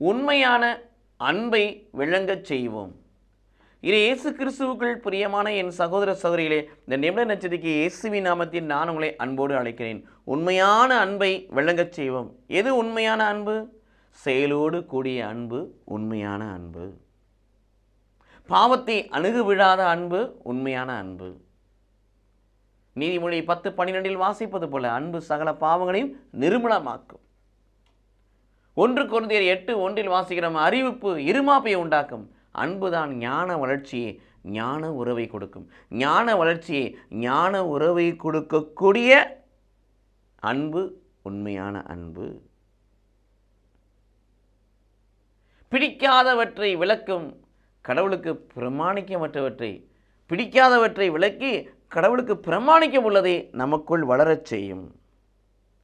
உண்மையான அன்பை விளங்கச் செய்வோம். இது இயேசு கிறிஸ்துவுக்குள் பிரியமான என் சகோதர சகோதரிகளே இந்த நிமிட நட்சத்திரிக்கு இயேசுவின் நாமத்தில் நான் உங்களை அன்போடு அழைக்கிறேன். உண்மையான அன்பை விளங்கச் செய்வோம். எது உண்மையான அன்பு? செயலோடு கூடிய அன்பு உண்மையான அன்பு. பாவத்தை அணுகு விழாத அன்பு உண்மையான அன்பு. நீதிமொழி பத்து பன்னிரெண்டில் வாசிப்பது போல அன்பு சகல பாவங்களையும் நிர்மலமாக்கும். ஒன்று குழந்தையர் எட்டு ஒன்றில் வாசிக்கிறோம் அறிவிப்பு இருமாப்பையை உண்டாக்கும். அன்புதான் ஞான வளர்ச்சியை ஞான உறவை கொடுக்கும். ஞான வளர்ச்சியை ஞான உறவை கொடுக்கக்கூடிய அன்பு உண்மையான அன்பு. பிடிக்காதவற்றை விளக்கும் கடவுளுக்கு பிரமாணிக்கமற்றவற்றை பிடிக்காதவற்றை விளக்கி கடவுளுக்கு பிரமாணிக்கம் உள்ளதை நமக்குள் வளரச் செய்யும்.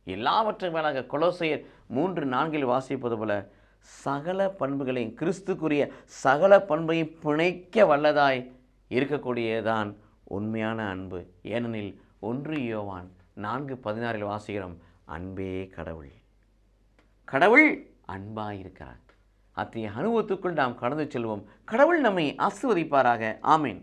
எல்லாவற்றும் மேலாக கொலோசையர் மூன்று நான்கில் வாசிப்பது போல சகல பண்புகளையும் கிறிஸ்துக்குரிய சகல பண்பையும் பிணைக்க வல்லதாய் இருக்கக்கூடியதான் உண்மையான அன்பு. ஏனெனில் ஒன்று யோவான் நான்கு பதினாறில் வாசிக்கிறோம் அன்பே கடவுள். கடவுள் அன்பாக இருக்கிறார் அத்தகைய அனுபவத்துக்குள் நாம் கடந்து செல்வோம். கடவுள் நம்மை ஆசிர்வதிப்பாராக. ஆமேன்.